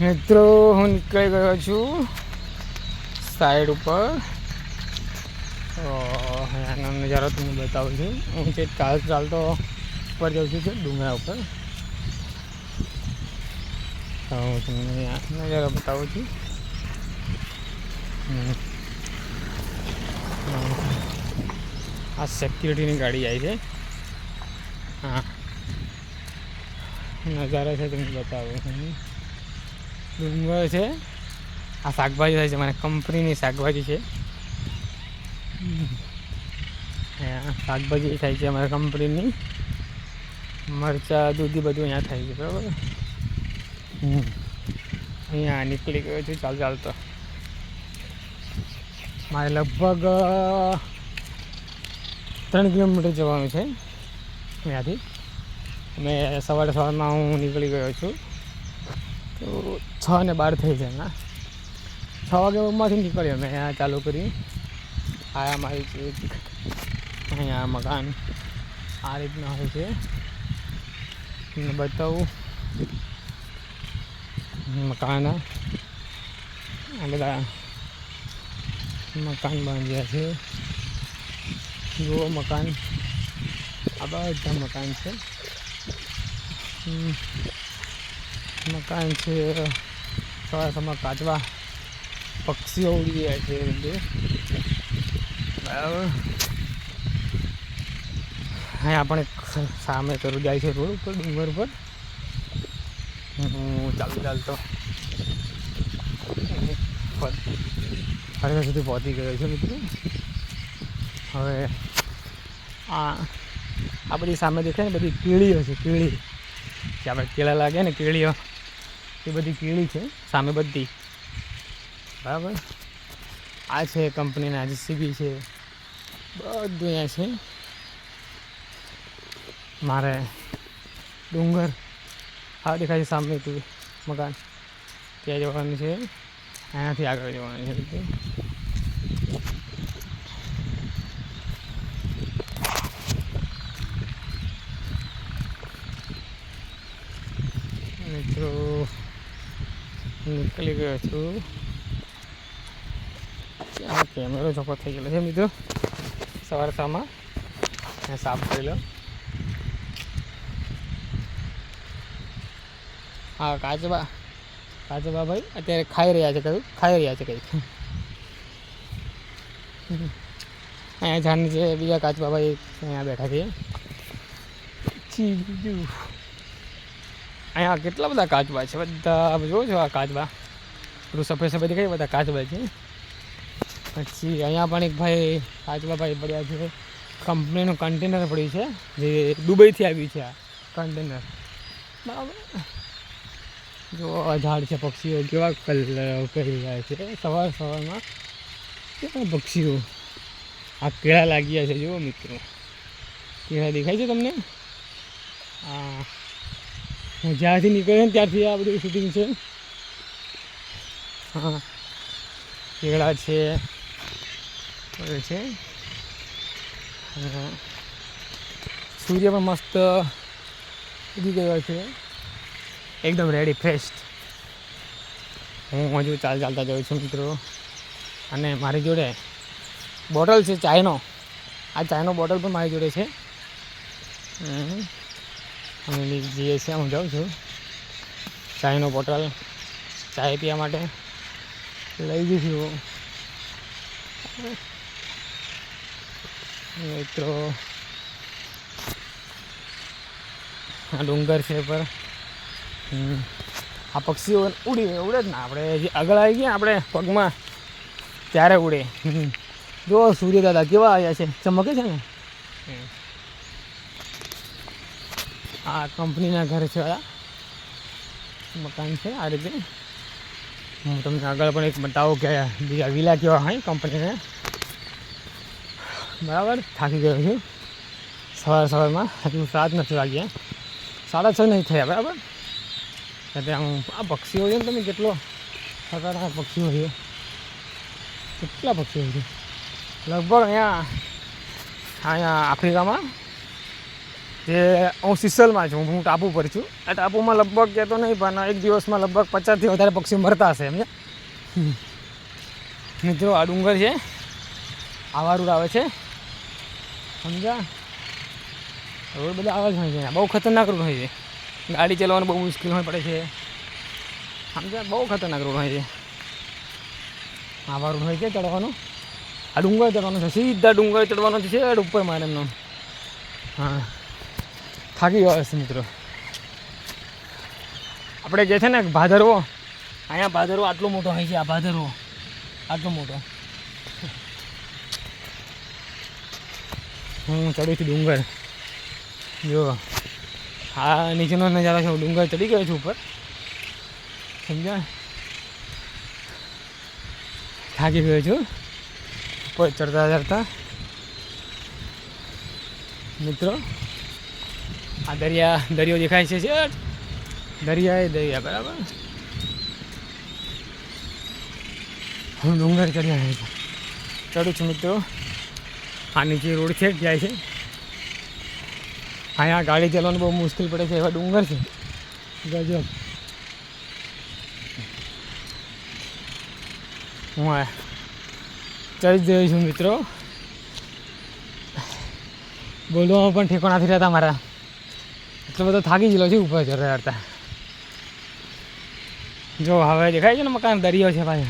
મિત્રો, હું નીકળી ગયો છું સાઈડ ઉપર. આનો નજારો તમને બતાવું છું. હું જે ચાલ ચાલતો ઉપર જાઉં છું ડુંગરા ઉપર. તો, હું તમને નજારો બતાવું છું. આ સેક્યુરિટીની ગાડી આવી છે. હા. નજારો છે, તમને બતાવું હું ડુંગર છે. આ શાકભાજી થાય છે મને કંપનીની શાકભાજી છે. શાકભાજી થાય છે અમારા કંપનીની. મરચાં દૂધી બધું અહીંયા થાય છે બરાબર? અહીંયા નીકળી ગયો છું ચાલ ચાલતો મારે લગભગ ત્રણ કિલોમીટર જવાનું છે ત્યાંથી મેં સવારે સવારમાં હું નીકળી ગયો છું. તો છ ને બાર થઈ જાય ના છ વાગે વાગ્યામાંથી નીકળ્યો મેં અહીંયા ચાલુ કરી. આયા મારી છે અહીંયા મકાન, આ રીતના હોય છે. તમને બતાવું. મકાન આ. બધા મકાન બાંધ્યા છે. જુઓ મકાન. આ બધા મકાન છે. મકાન છે. સવાર સમા કાચવા પક્ષીઓ ઉડી ગયા છે બરાબર. અહીંયા પણ એક સામે કરું જાય છે રોડ ઉપર, ડુંગર ઉપર. હું ચાલતો ચાલતો. હરિયા સુધી પહોંચી ગયો છે મિત્રો. હવે આ આ બધી સામે દેખાય ને બધી કીડીઓ છે, કીડી. જે આપણે કેળા લાગે ને, કેળીઓ. એ બધી કીડી છે. સામે બધી. બરાબર. આ છે કંપનીના જીસીબી છે. બધું અહીંયા છે. મારે ડુંગર હા દેખાય છે સામે તું મકાન. ત્યાં જવાનું છે. અહીંયાથી આગળ જવાનું છે બધું મિત્રો નીકળી ગયો છું. કેમેરો ચોખ્ખો થઈ ગયેલો છે મિત્રો. સવાર સામાં સાફ કરી લો. હા, કાચબા કાચબા ભાઈ અત્યારે ખાઈ રહ્યા છે કયું ખાઈ રહ્યા છે કંઈક અહીંયા ઝાડ નીચે બીજા કાચબા ભાઈ અહીંયા બેઠા છે. અહીંયા કેટલા બધા કાચબા છે? બધા જોવો છો આ કાચબા? પેલું સફેદ સફેદ કઈ બધા કાચબા છે? પછી અહીંયા પણ એક ભાઈ કાચબા ભાઈ પડ્યા છે. કંપનીનું કન્ટેનર પડ્યું છે, જે દુબઈથી આવ્યું છે આ કન્ટેનર બરાબર. જો ઝાડ છે, પક્ષીઓ કેવા કલર કરી રહ્યા છે. સવાર સવારમાં કેવા પક્ષીઓ. આ કેળા લાગ્યા છે, જુઓ મિત્રો. કેળા દેખાય છે તમને? હા હું જ્યાંથી નીકળ્યો ને ત્યારથી આ બધું શૂટિંગ છે. કેળા છે. છે. સૂર્ય પણ મસ્ત ઉગી ગયો છે. એકદમ રેડી ફ્રેશ હું હજુ ચાલ ચાલતા જાઉં છું મિત્રો. અને મારી જોડે બોટલ છે, ચાયનો. આ ચાયનો બોટલ પણ મારી જોડે છે. અમે જઈએ હું જાઉં છું. ચાયનો બોટલ ચાય પીવા માટે. લઈ જઈશું. મિત્રો આ ડુંગર છે પર. આ પક્ષીઓ ઉડી ઉડે જ ને. આપણે જે આગળ આવી ગયા આપણે પગમાં ત્યારે ઉડે. જો સૂર્ય દાદા કેવા આવ્યા છે. ચમકે છે ને? આ કંપનીના ઘર છે મકાન છે આ રીતે. હું તમને આગળ પણ એક બતાવું કે બીજા વિલા કેવા હોય કંપનીને. બરાબર? થાકી ગયો છું. સવાર સવારમાં. હજુ સાત નથી વાગ્યા. સાડા છ નહીં થયા, બરાબર? એટલે હું આ પક્ષીઓ છે ને તમે કેટલો ખતરનાક પક્ષીઓ છે. કેટલા પક્ષીઓ છે. લગભગ અહીંયા અહીંયા આફ્રિકામાં જે હું સિસલમાં છું, હું ટાપુ પર છું. આ ટાપુમાં લગભગ કહેતો નહીં, પણ એક દિવસમાં લગભગ પચાસથી વધારે પક્ષીઓ મરતા હશે એમને મિત્રો, આ ડુંગર છે. આવારું આવે છે. સમજ્યા? રોડ બધા આવા છે. બહુ ખતરનાક રોડ હોય છે. ગાડી ચલાવવાનું બહુ મુશ્કેલ હોય પડે છે. સમજ્યા? બહુ ખતરનાક રોડ હોય છે. આવા રોડ હોય છે ચડવાનું. આ ડુંગર ચડવાનું છે. સીધા ડુંગર ચડવાનો છે ઉપર મારે એમનો. હા. થાકી ગયો હશે મિત્રો. આપણે જે છે ને ભાદરવો, અહીંયા ભાદરવો આટલો મોટો હોય છે, આ ભાદરવો. આટલો મોટો. હું ચડું છું ડુંગર. જો, આ નીચેનો નજારો છે, હું ડુંગર ચડી ગયો છું ઉપર. સમજા થાકી ગયો છું. ઉપર ચડતા ચડતા. મિત્રો આ દરિયા, દરિયો દેખાય છે દરિયા એ દરિયા, બરાબર? હું ડુંગર ચડ્યા આવ્યો છું ચડું છું મિત્રો. આ નીચે રોડ છે જાય છે? અહીંયા ગાડી ચલાવવાનું બહુ મુશ્કેલ પડે છે, એવા ડુંગર છે. ગજબ હું આ ચડી જઈ છું મિત્રો. બોલવામાં પણ ઠેકો નથી રહેતા મારા. એટલો બધો થાકી ગયેલો છે ઉપર ચડતા ચડતા જો, હવે દેખાય છે ને મકાન, દરિયો છે ભાઈ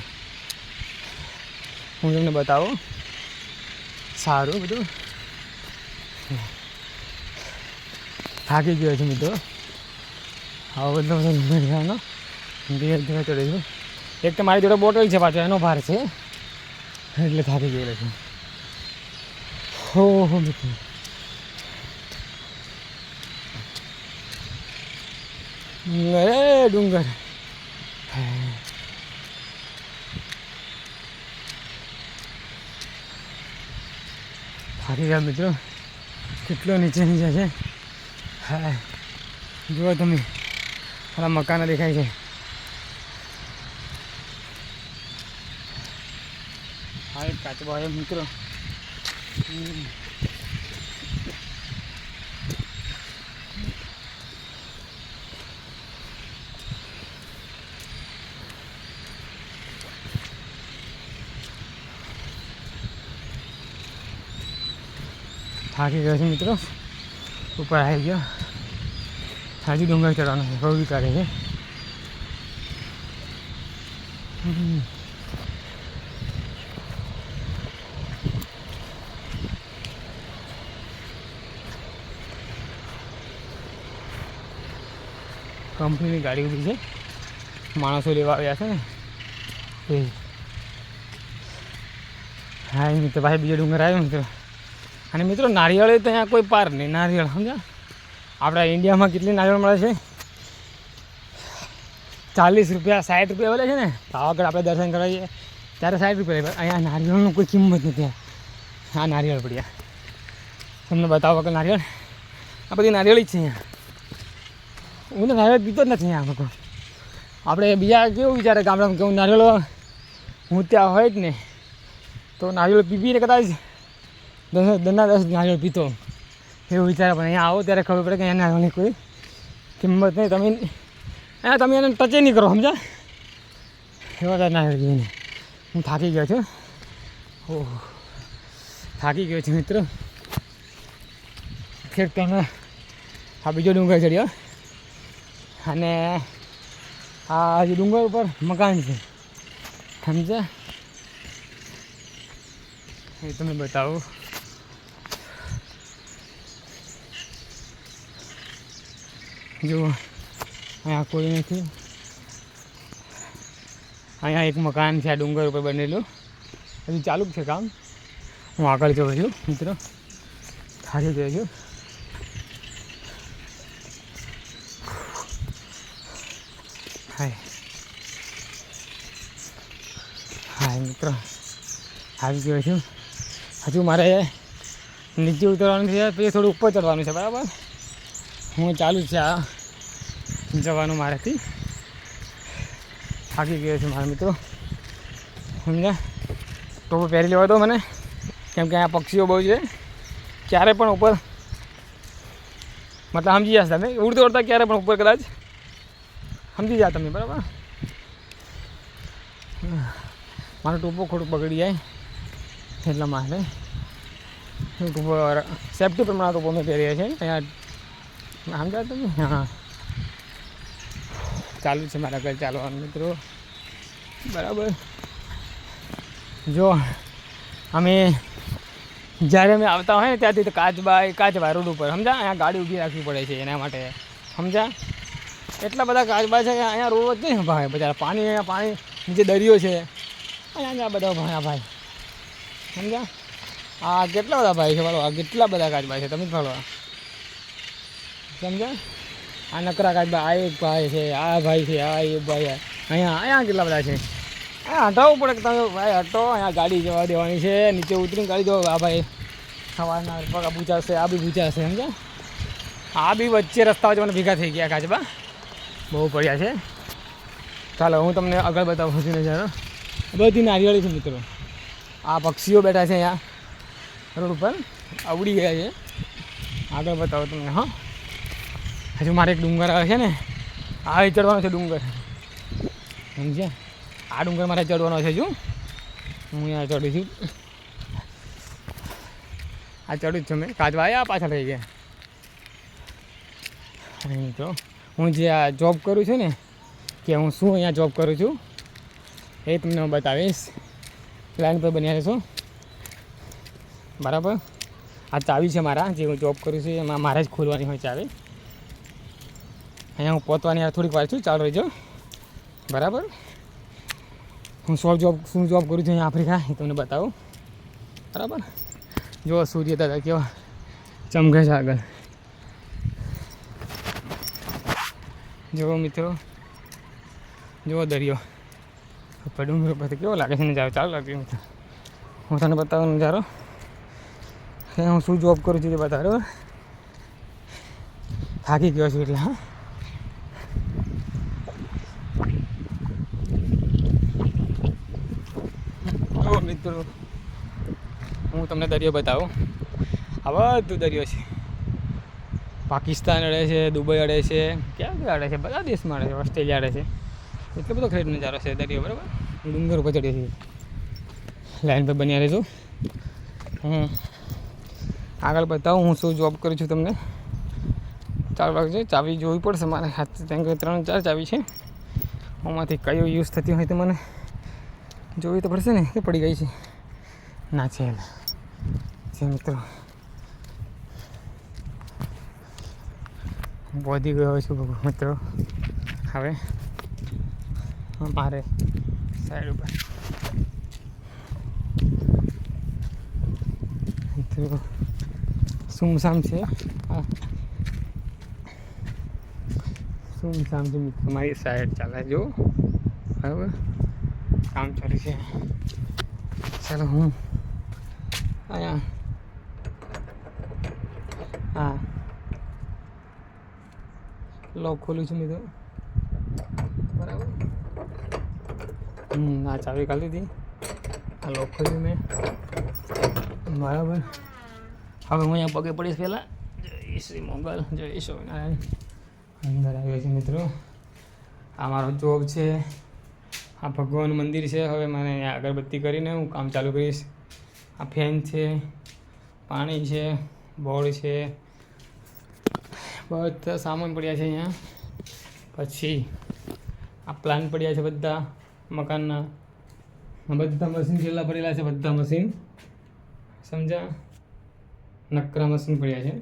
હું તમને બતાવું. સારું બધું. થાકી ગયો છું મિત્રો. હવે બધો બધો ધીરે ધીરે ચડે છું. એક તો મારી જોડે બોટલ છે પાછો, એનો ભાર છે. એટલે થાકી ગયેલો છું. હો હો, મિત્રો. અરે ડુંગર. ફરી ગયા મિત્રો. કેટલો નીચે નીચે છે. હા. જુઓ તમે. આ મકાનો દેખાય છે. હા કાચબો આવ્યો મિત્રો. થાકી ગયો છે મિત્રો. ઉપર આવી ગયો. હજી ડુંગર ચડવાનો છે. બહુ વિચારે છે. કંપનીની ગાડી ઊભી છે. માણસો લેવા આવ્યા છે ને. એ હા મિત્રો, ભાઈ, બીજો ડુંગર આવ્યો મિત્રો. અને મિત્રો, નારિયેળ તો અહીંયા કોઈ પાર નહીં. નારિયેળ સમજા આપણા ઇન્ડિયામાં કેટલી નારિયેળ મળે છે? ચાલીસ રૂપિયા, સાઠ રૂપિયા મળે છે ને? પાવાગઢ આપણે દર્શન કરવા જઈએ. ત્યારે સાઠ રૂપિયા અહીંયા નારિયેળનું કોઈ કિંમત નથી આ નારિયેળ પડ્યા તમને બતાવો કે નારિયેળ. આ બધી નારિયેળ જ છે અહીંયા. હું તો નારિયેળ પીતો જ નથી અહીંયા લોકો આપણે બીજા કેવું વિચારે ગામડામાં કેવું નારિયેળ હું ત્યાં હોય જ ને તો નારિયેળ પી પીને કદાચ દસ દસના દસ નારિયેળ પીતો. એવું વિચારે પણ અહીંયા આવો ત્યારે ખબર પડે કે અહીંયા નારિયેળની કોઈ કિંમત નહીં. તમે અહીંયા તમે એને ટચે નહીં કરો સમજા એવા તો નારિયેળ જોઈને હું થાકી ગયો છું. ઓહો. થાકી ગયો છું મિત્રો. ફેર તમે આ બીજો ડુંગર ચડ્યો અને આ જે ડુંગર ઉપર મકાન છે. સમજ્યા? એ તમને બતાવું. જુઓ. અહીંયા કોઈ નથી. અહીંયા એક મકાન છે, આ ડુંગર ઉપર બનેલું. હજુ ચાલુ જ છે કામ. હું આગળ જઉં છું, મિત્રો. થાકી ગયો છું હાય. હાય, મિત્રો. આવી ગયો છું. હજુ મારે નીચે ઉતરવાનું છે, પછી થોડું ઉપર ચડવાનું છે, બરાબર? હું ચાલુ છે આ જવાનું મારાથી. થાકી ગયો છું મારા મિત્રો. સમજ્યા? ટોપો પહેરી લેવા દો મને. કેમ કે અહીંયા પક્ષીઓ બહુ છે. ક્યારે પણ ઉપર. મતલબ સમજી જશે તમે? ઉડતા ઉડતા ક્યારે પણ ઉપર કદાચ. સમજી જા તમે, બરાબર? મારો ટોપો ખોટું બગડી જાય. એટલા માટે. ટોપો, સેફટી પ્રમાણે ટોપો મેં પહેર્યા છે અહીંયા, સમજાય તમે? હા. ચાલુ છે મારા ઘરે ચાલવાનું મિત્રો. બરાબર. જો, અમે જ્યારે અમે આવતા હોય ને ત્યાંથી તો કાચબા કાચબા રોડ ઉપર, સમજા? અહીંયા ગાડી ઊભી રાખવી પડે છે એના માટે, સમજા? એટલા બધા કાચબા છે અહીંયા રોડ જ નહીં ભાઈ બજાર પાણી, અહીંયા પાણી, નીચે દરિયો છે. અહીંયા બધા ભાઈ ભાઈ. સમજા? આ કેટલા બધા ભાઈ છે? વાળો આ કેટલા બધા કાચબા છે? તમે જ ભાળવા સમજા? આ નકરા કાચબા આ એક ભાઈ છે, આ ભાઈ છે, આ એક ભાઈ અહીંયા અહીંયા કેટલા બધા છે? અહીંયા હટાવવું પડે તમે ભાઈ હટો, અહીંયા ગાડી જવા દેવાની છે, નીચે ઉતરીને ગાડી દો આ ભાઈ સવારના પગ પૂછાશે આ બી પૂછાશે કે આ બી વચ્ચે રસ્તા વચ્ચે ભેગા થઈ ગયા કાચબા બહુ પડ્યા છે. ચાલો, હું તમને આગળ બતાવું છું નજારો બધી નારિયેળી છે મિત્રો. આ પક્ષીઓ બેઠા છે અહીંયા, રોડ ઉપર. આવડી ગયા છે. આગળ બતાવો તમને, હા. હજુ મારે એક ડુંગર આવે છે ને આ ચડવાનો છે ડુંગર. સમજ્યા? આ ડુંગર મારે ચડવાનો છે જો હું અહીંયા ચડું છું. આ ચડું જ છું મેં. કાચવા આવ્યા પાછળ થઈ ગયા. અહીં તો હું જે આ જોબ કરું છું ને, કે હું શું અહીંયા જોબ કરું છું, એ તમને હું બતાવીશ. લાઈન પર બન્યા રહેશો. બરાબર? આ ચાવી છે મારા, જે હું જોબ કરું છું, એમાં મારે જ ખોલવાની હોય ચાવી. અહીંયા હું પહોંચવાની થોડીક વાર છું. ચાલુ રહીજો બરાબર? હું શોપ જોબ શું જોબ કરું છું અહીંયા આફ્રિકા, એ તમને બતાવું. બરાબર? જો સૂર્ય દાદા કેવા ચમકે છે આગળ. જુઓ મિત્રો. જુઓ દરિયો. ઉપર પછી કેવો લાગે છે નજારો? ચાલુ લાગ્યો મિત્રો. હું તને બતાવું નજારો. હું શું જોબ કરું છું તે બતાવો થાકી ગયો છું એટલે, હા જુઓ મિત્રો હું તમને દરિયો બતાવું. આ બધું દરિયો છે. પાકિસ્તાન અડે છે, દુબઈ અડે છે, ક્યાં ક્યાં અડે છે? બધા દેશમાં અડે છે, ઓસ્ટ્રેલિયા અડે છે. એટલો બધો ખેડ નજારો છે દરિયો, બરાબર? ડુંગર ઉપર ચડીએ છીએ લાઈન પર બન્યા રહેજો. હું આગળ બતાવું હું શું જોબ કરું છું તમને. ચાર છે ચાવી જોવી પડશે મારે. હાથ કેમ કે ત્રણ, ચાર ચાવી છે. આમાંથી કયો યુઝ થતી હોય તો મને જોવી તો પડશે ને કે પડી ગઈ છે. ના છે. છે મિત્રો. વધી ગયો છું મિત્રો. હવે મારે સાઈડ ઉપર. મિત્રો, સુમસામ છે. સુમસામ છે મિત્રો, મારી સાઈડ ચાલે જો. બરાબર? કામ ચાલુ છે. ચાલો હું અહીંયા હા. લોક ખોલું છું મિત્રો બરાબર? હમ આ ચાવી કાઢી હતી આ લોક ખોલ્યું મેં. બરાબર. હવે હું અહીંયા પગે પડીશ પહેલાં. જય શ્રી મોગલ જય સ્વામિનારાયણ. અંદર આવ્યો છે મિત્રો. આ મારો જોબ છે. આ ભગવાન મંદિર છે. હવે મને અહીંયા અગરબત્તી કરીને હું કામ ચાલુ કરીશ. આ ફેન છે પાણી છે બોર્ડ છે. બધા સામાન પડ્યા છે અહીંયા. પછી આ પ્લાન પડ્યા છે બધા મકાનના. બધા મશીન છેલ્લા પડેલા છે? બધા મશીન સમજા નકરા મશીન પડ્યા છે.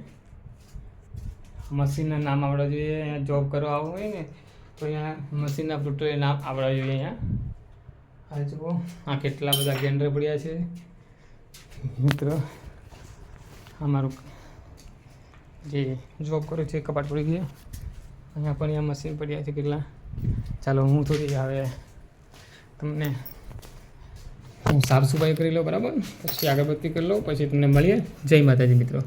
મશીનના નામ આવડવા જોઈએ, અહીંયા જોબ કરવા આવવું હોય ને, તો અહીંયા મશીનના ટોટલ નામ આવડવા જોઈએ અહીંયા. આ જુઓ, આ કેટલા બધા ગેન્ડર પડ્યા છે. મિત્રો, આ મારું જે જોબ કરું છું એ કપાટ પડી ગયું. અહીંયા પણ અહીંયા મશીન પડ્યા છે કેટલા. ચાલો, હું થોડી હવે તમને હું સાફ સફાઈ કરી લઉં, બરાબર? પછી અગરબત્તી કરી લઉં, પછી તમને મળીએ. જય માતાજી, મિત્રો.